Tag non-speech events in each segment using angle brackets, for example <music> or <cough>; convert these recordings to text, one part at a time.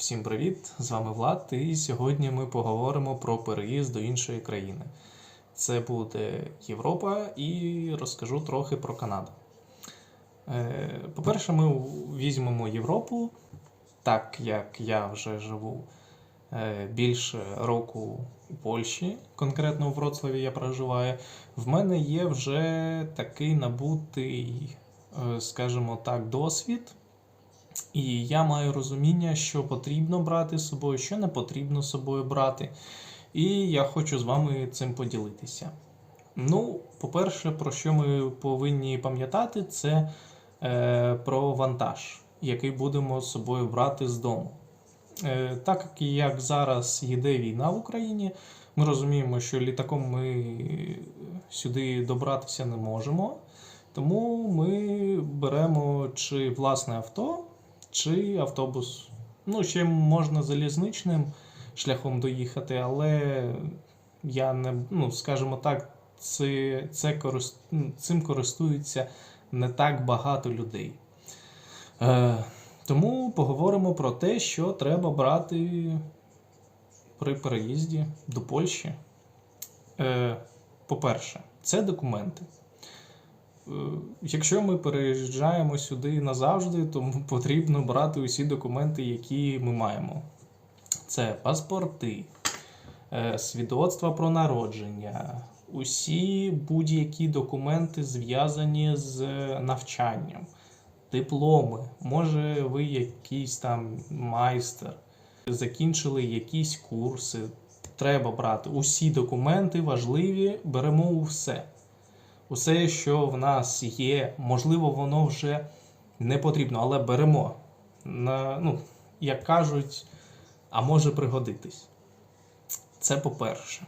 Всім привіт! З вами Влад, і сьогодні ми поговоримо про переїзд до іншої країни. Це буде Європа і розкажу трохи про Канаду. Е, По-перше, ми візьмемо Європу, так як я вже живу е, більше року у Польщі, конкретно у Вроцлаві я проживаю. В мене є вже такий набутий, е, скажімо так, досвід. І я маю розуміння, що потрібно брати з собою, що не потрібно з собою брати. І я хочу з вами цим поділитися. Ну, по-перше, про що ми повинні пам'ятати, це е, про вантаж, який будемо з собою брати з дому. Е, так як зараз йде війна в Україні, ми розуміємо, що літаком ми сюди добратися не можемо. Тому ми беремо чи власне авто, чи автобус. Ну, ще можна залізничним шляхом доїхати, але я не, ну, скажімо так, це, це корис- ну, цим користується не так багато людей. Е, тому поговоримо про те, що треба брати при переїзді до Польщі. Е, по-перше, це документи. Е, Якщо ми переїжджаємо сюди назавжди, то потрібно брати усі документи, які ми маємо. Це паспорти, е, свідоцтва про народження, усі будь-які документи зв'язані з навчанням, дипломи. Може, ви якийсь там майстер, закінчили якісь курси. Треба брати усі документи важливі, беремо все усе, що в нас є, можливо, воно вже не потрібно, але беремо. На, ну, як кажуть, а може пригодитись. Це по-перше.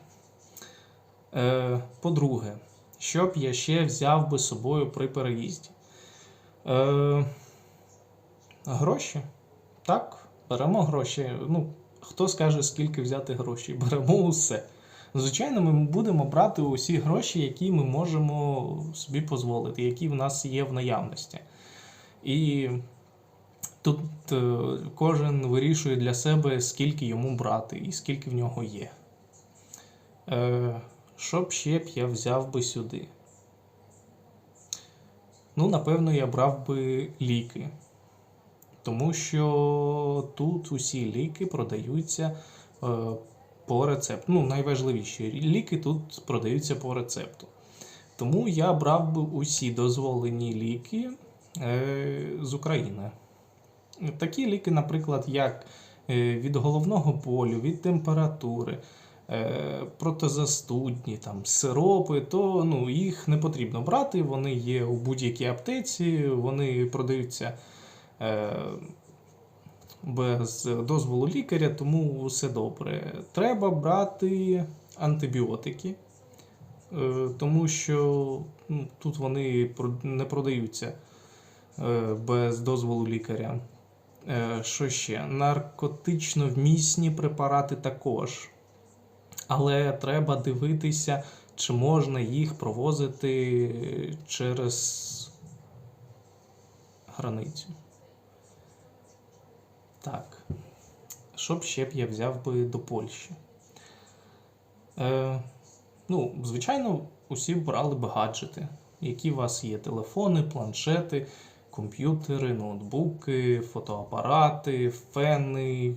Е, по-друге, що б я ще взяв би з собою при переїзді? Е, гроші. Так, беремо гроші. Ну, хто скаже, скільки взяти грошей? <laughs> Беремо усе. Звичайно, ми будемо брати усі гроші, які ми можемо собі дозволити, які в нас є в наявності. І тут е, кожен вирішує для себе, скільки йому брати і скільки в нього є. Е, Що б ще б я взяв би сюди? Ну, напевно, я брав би ліки. Тому що тут усі ліки продаються е, по рецепту. Ну, найважливіші ліки тут продаються по рецепту. Тому я брав би усі дозволені ліки е, з України. Такі ліки, наприклад, як е, від головного болю, від температури, е, протизастудні, там, сиропи, то ну, їх не потрібно брати. Вони є у будь-якій аптеці, вони продаються. Е, без дозволу лікаря, тому все добре. Треба брати антибіотики, е, тому що ну, тут вони не продаються е, без дозволу лікаря. Е, Що ще? Наркотично вмісні препарати також. Але треба дивитися, чи можна їх провозити через границю. Так. Що б ще б я взяв би до Польщі? Е, ну, звичайно, усі брали б гаджети. Які у вас є телефони, планшети, комп'ютери, ноутбуки, фотоапарати, фени.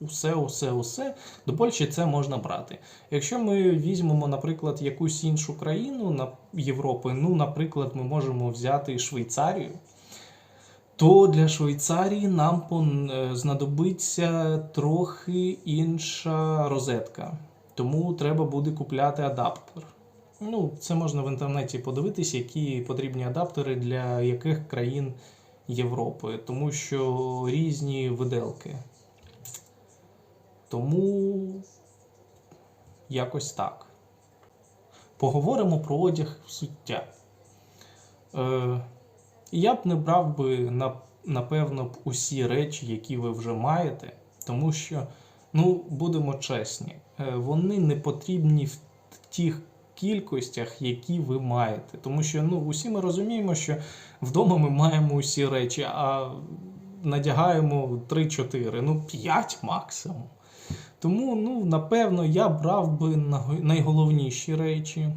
Усе, усе, усе. До Польщі це можна брати. Якщо ми візьмемо, наприклад, якусь іншу країну на Європи, ну, наприклад, ми можемо взяти Швейцарію то для Швейцарії нам е, знадобиться трохи інша розетка. Тому треба буде купляти адаптер. Ну, це можна в інтернеті подивитися, які потрібні адаптери для яких країн Європи, тому що різні виделки. Тому якось так. Поговоримо про одяг суття. Е, я б не брав би на, напевно б усі речі, які ви вже маєте, тому що, ну, будемо чесні, е, вони не потрібні в тих кількостях, які ви маєте. Тому що ну, усі ми розуміємо, що вдома ми маємо усі речі, а надягаємо 3-4, ну 5 максимум. Тому, ну, напевно, я брав би найголовніші речі.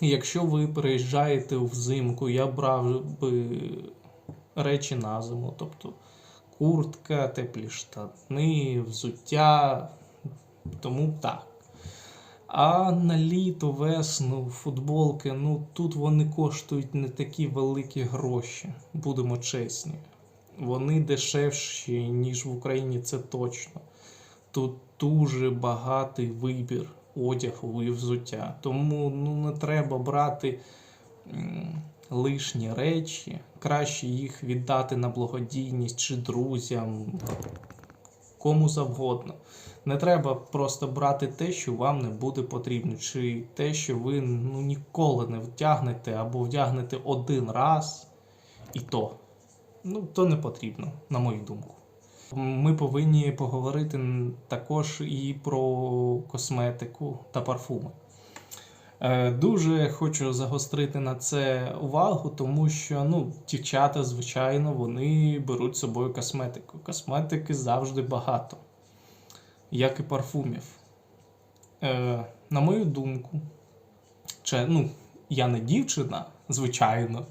Якщо ви переїжджаєте взимку, я брав би речі на зиму, тобто куртка, теплі штани, взуття. Тому так. А на літо, весну, футболки, ну тут вони коштують не такі великі гроші, будемо чесні. Вони дешевші, ніж в Україні, це точно. Тут дуже багатий вибір одягу і взуття. Тому ну, не треба брати лишні речі. Краще їх віддати на благодійність чи друзям, кому завгодно. Не треба просто брати те, що вам не буде потрібно, чи те, що ви ну, ніколи не вдягнете або вдягнете один раз, і то. Ну, то не потрібно, на мою думку. Ми повинні поговорити також і про косметику та парфуми. Е, Дуже хочу загострити на це увагу, тому що ну, дівчата, звичайно, вони беруть з собою косметику. Косметики завжди багато, як і парфумів. Е, На мою думку, чи, ну, я не дівчина, звичайно.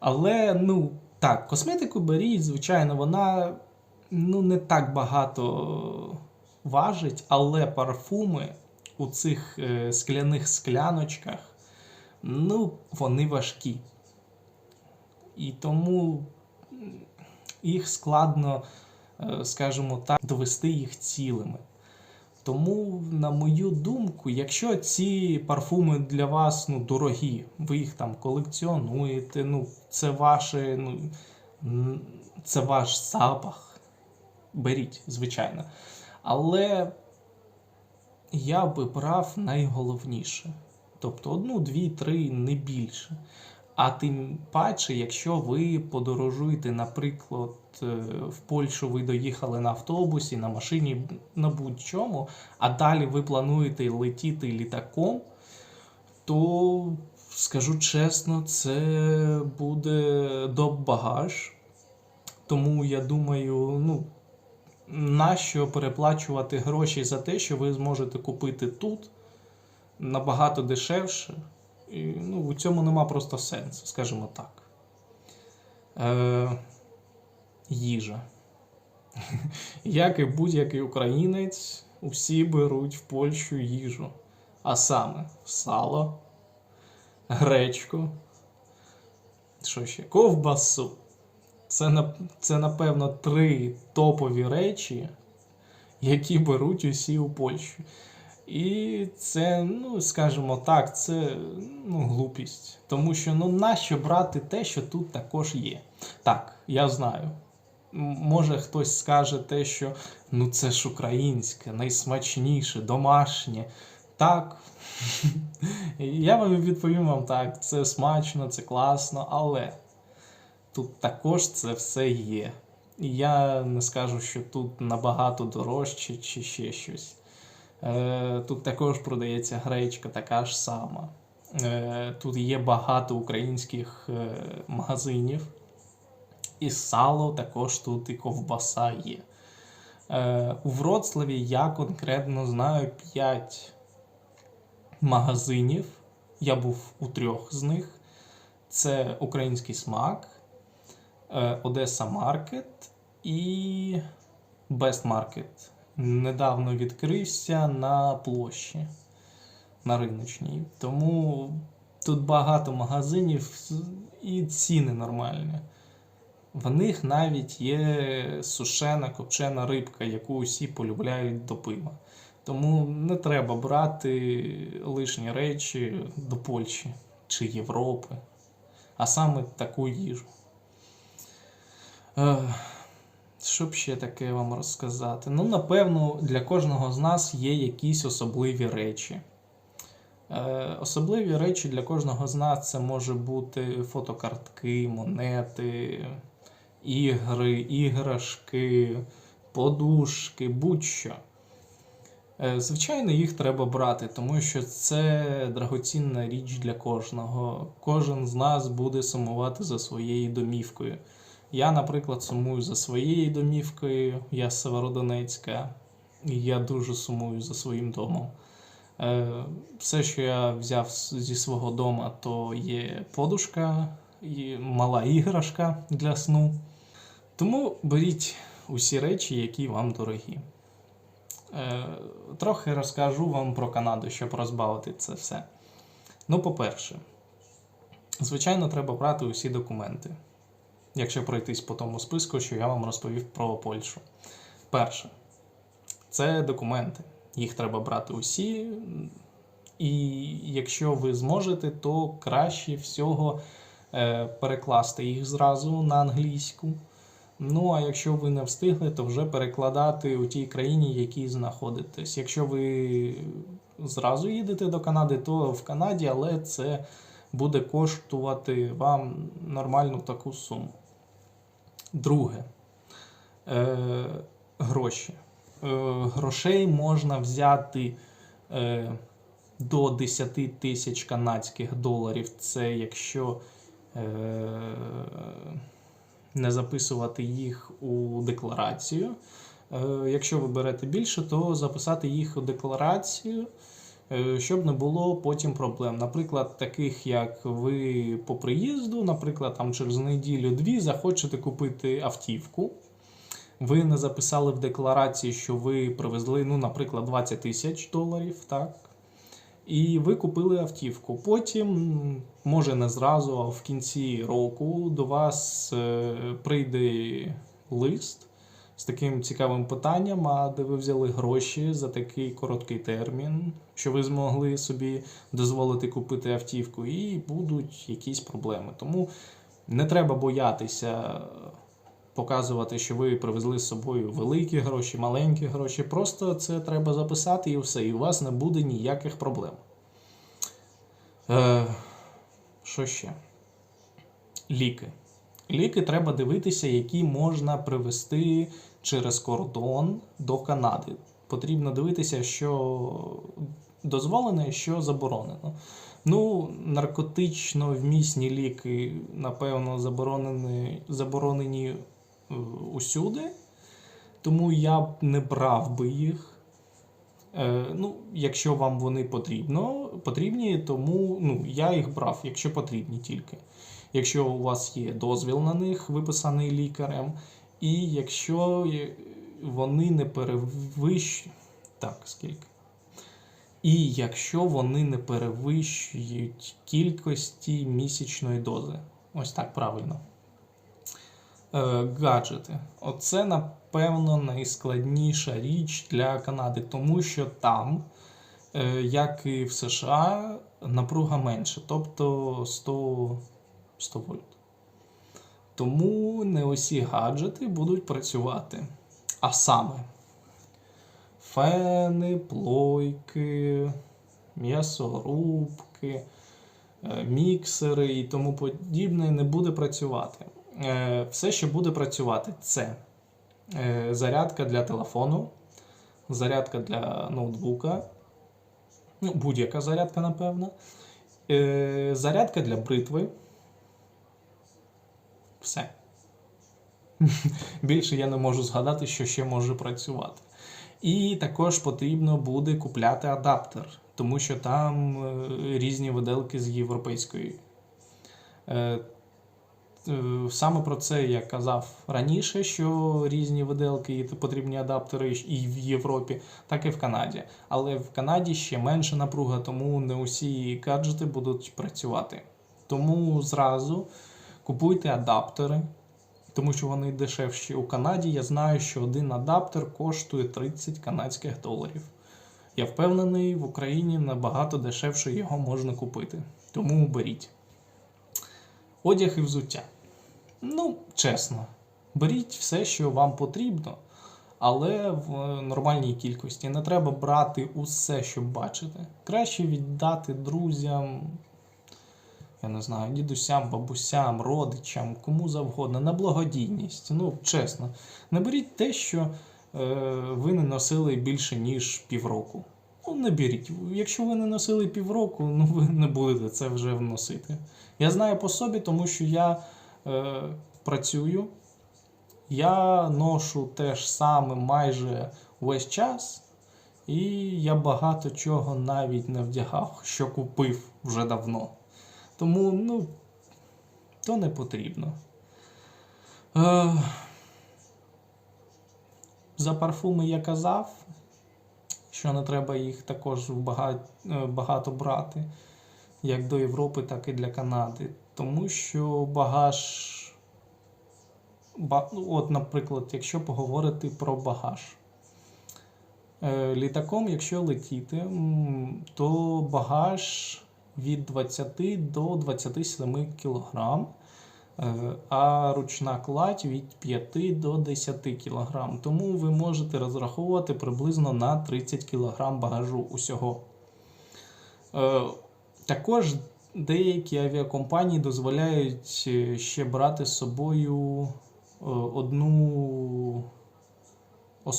Але, ну, так, косметику беріть, звичайно, вона ну, не так багато важить, але парфуми у цих е, скляних скляночках, ну, вони важкі. І тому їх складно, е, скажімо так, довести їх цілими. Тому, на мою думку, якщо ці парфуми для вас ну, дорогі, ви їх там колекціонуєте, ну, це ваше, ну, це ваш запах, беріть, звичайно. Але я би брав найголовніше. Тобто одну, дві, три, не більше. А тим паче, якщо ви подорожуєте, наприклад, е, в Польщу ви доїхали на автобусі, на машині, на будь-чому, а далі ви плануєте летіти літаком, то скажу чесно, це буде доп-багаж. Тому я думаю, ну, нащо переплачувати гроші за те, що ви зможете купити тут набагато дешевше. І, ну, у цьому нема просто сенсу, скажімо так. Е, їжа. <laughs> Як і будь-який українець, усі беруть в Польщу їжу. А саме сало, гречку, що ще? Ковбасу. Це, це, напевно, три топові речі, які беруть усі у Польщі. І це, ну, скажімо так, це ну, глупість. Тому що ну, нащо брати те, що тут також є? Так, я знаю. Може хтось скаже те, що ну це ж українське, найсмачніше, домашнє. Так. <laughs> Я вам відповім вам так, це смачно, це класно, але тут також це все є. І я не скажу, що тут набагато дорожче чи ще щось. Е, Тут також продається гречка, така ж сама. Е, Тут є багато українських е, магазинів. І сало також тут, і ковбаса є. У Вроцлаві я конкретно знаю 5 магазинів. Я був у трьох з них. Це Український смак, Одеса Маркет і Бест Маркет. Недавно відкрився на площі на риночній. Тому тут багато магазинів і ціни нормальні. В них навіть є сушена копчена рибка, яку усі полюбляють до пива. Тому не треба брати лишні речі до Польщі чи Європи, а саме таку їжу. Що б ще таке вам розказати? Ну, напевно, для кожного з нас є якісь особливі речі. Е, особливі речі для кожного з нас це може бути фотокартки, монети, ігри, іграшки, подушки, будь-що. Е, Звичайно, їх треба брати, тому що це драгоцінна річ для кожного. Кожен з нас буде сумувати за своєю домівкою. Я, наприклад, сумую за своєю домівкою, я з Северодонецька, і я дуже сумую за своїм домом. Е, Все, що я взяв зі свого дому, то є подушка, і мала іграшка для сну. Тому беріть усі речі, які вам дорогі. Е, Трохи розкажу вам про Канаду, щоб розбавити це все. Ну, по-перше, звичайно, треба брати усі документи, якщо пройтись по тому списку, що я вам розповів про Польщу. Перше, це документи. Їх треба брати усі. І якщо ви зможете, то краще всього е, перекласти їх зразу на англійську. Ну, а якщо ви не встигли, то вже перекладати у тій країні, в якій знаходитесь. Якщо ви зразу їдете до Канади, то в Канаді, але це буде коштувати вам нормальну таку суму. Друге. Е, гроші. Е, грошей можна взяти е, до 10 тисяч канадських доларів. Це якщо е, не записувати їх у декларацію. Е, Якщо ви берете більше, то записати їх у декларацію, щоб не було потім проблем. Наприклад, таких як ви по приїзду, наприклад, там через неділю-дві захочете купити автівку. Ви не записали в декларації, що ви привезли, ну, наприклад, 20 тисяч доларів, так? І ви купили автівку. Потім, може не зразу, а в кінці року до вас е, прийде лист з таким цікавим питанням, а де ви взяли гроші за такий короткий термін, що ви змогли собі дозволити купити автівку, і будуть якісь проблеми. Тому не треба боятися показувати, що ви привезли з собою великі гроші, маленькі гроші. Просто це треба записати і все, і у вас не буде ніяких проблем. Е, що ще? Ліки. Ліки треба дивитися, які можна привезти через кордон до Канади. Потрібно дивитися, що дозволено що заборонено. Ну, наркотично вмісні ліки, напевно, заборонені, заборонені е, усюди, тому я б не брав би їх. Е, ну, якщо вам вони потрібно, потрібні, тому ну, я їх брав, якщо потрібні тільки. Якщо у вас є дозвіл на них, виписаний лікарем, і якщо вони не перевищують. Так, скільки? І якщо вони не перевищують кількості місячної дози. Ось так правильно. Е, гаджети. Оце, напевно, найскладніша річ для Канади, тому що там, е, як і в США, напруга менше, тобто 100, 100 вольт. Тому не усі гаджети будуть працювати. А саме фени, плойки, м'ясорубки, е, міксери і тому подібне не буде працювати. Е, Все, що буде працювати, це е, зарядка для телефону, зарядка для ноутбука, ну, будь-яка зарядка, напевно, зарядка для бритви. Все. <laughs> Більше я не можу згадати, що ще може працювати. І також потрібно буде купляти адаптер, тому що там е, різні виделки з європейської. Е, е, Саме про це я казав раніше, що різні виделки і потрібні адаптери і в Європі, так і в Канаді. Але в Канаді ще менша напруга, тому не усі гаджети будуть працювати. Тому зразу купуйте адаптери, тому що вони дешевші у Канаді. Я знаю, що один адаптер коштує 30 канадських доларів. Я впевнений, в Україні набагато дешевше його можна купити. Тому беріть. Одяг і взуття. Ну, чесно, беріть все, що вам потрібно, але в нормальній кількості. Не треба брати усе, що бачите. Краще віддати друзям, я не знаю, дідусям, бабусям, родичам, кому завгодно, на благодійність. Ну, чесно, не беріть те, що е, ви не носили більше, ніж півроку. Ну, не беріть. Якщо ви не носили півроку, ну ви не будете це вже вносити. Я знаю по собі, тому що я е, працюю Я ношу те ж саме майже весь час, і я багато чого навіть не вдягав, що купив вже давно. Тому, ну, то не потрібно. Е, за парфуми я казав, що не треба їх також багато, багато брати, як до Європи, так і для Канади. Тому що багаж. Ба, ну, от, наприклад, якщо поговорити про багаж. Е, Літаком, якщо летіти, то багаж від 20 до 27 кг, а ручна кладь від 5 до 10 кг. Тому ви можете розраховувати приблизно на 30 кг багажу усього. Е, Також деякі авіакомпанії дозволяють е, ще брати з собою е, одну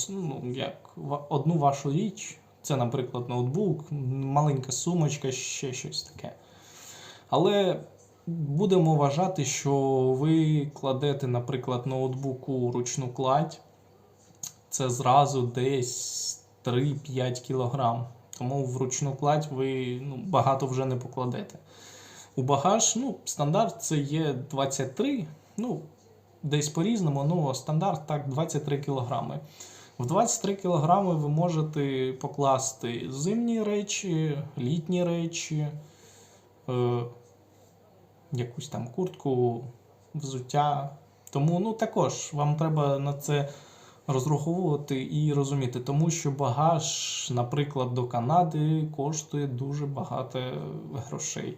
ну, як, одну вашу річ. Це, наприклад, ноутбук, маленька сумочка, ще щось таке. Але будемо вважати, що ви кладете, наприклад, ноутбук у ручну кладь. Це зразу десь 3-5 кг. Тому в ручну кладь ви ну, багато вже не покладете. У багаж, ну, стандарт це є 23, ну, десь по-різному, ну, стандарт так 23 кг. В 23 кг ви можете покласти зимні речі, літні речі, е, якусь там куртку, взуття. Тому ну, також вам треба на це розраховувати і розуміти, тому що багаж, наприклад, до Канади коштує дуже багато грошей.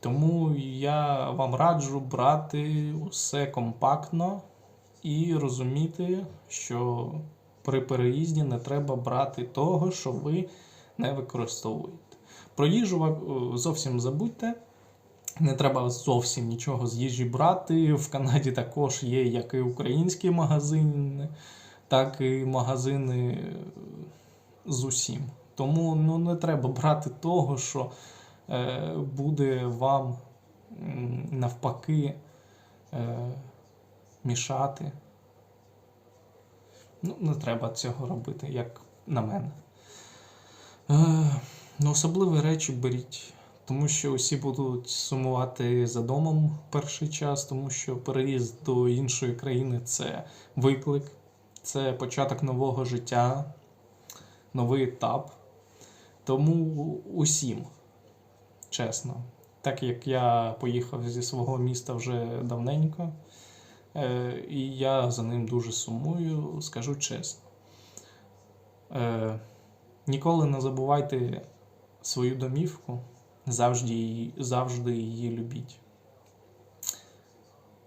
Тому я вам раджу брати усе компактно і розуміти, що при переїзді не треба брати того, що ви не використовуєте. Про їжу е, зовсім забудьте. Не треба зовсім нічого з їжі брати. В Канаді також є як і українські магазини, так і магазини е, з усім. Тому ну, не треба брати того, що е, буде вам навпаки е, мішати. Ну, не треба цього робити, як на мене. Е, ну, особливі речі беріть, тому що усі будуть сумувати за домом перший час, тому що переїзд до іншої країни це виклик, це початок нового життя, новий етап. Тому усім, чесно, так як я поїхав зі свого міста вже давненько, і я за ним дуже сумую, скажу чесно. Е, Ніколи не забувайте свою домівку, завжди завжди її любіть.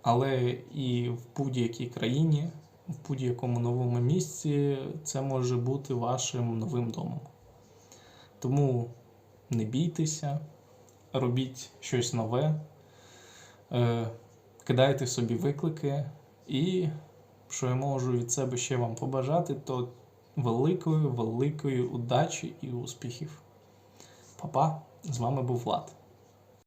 Але і в будь-якій країні, в будь-якому новому місці це може бути вашим новим домом. Тому не бійтеся, робіть щось нове, е, кидайте собі виклики, і що я можу від себе ще вам побажати, то великої, великої удачі і успіхів. Па-па, з вами був Влад.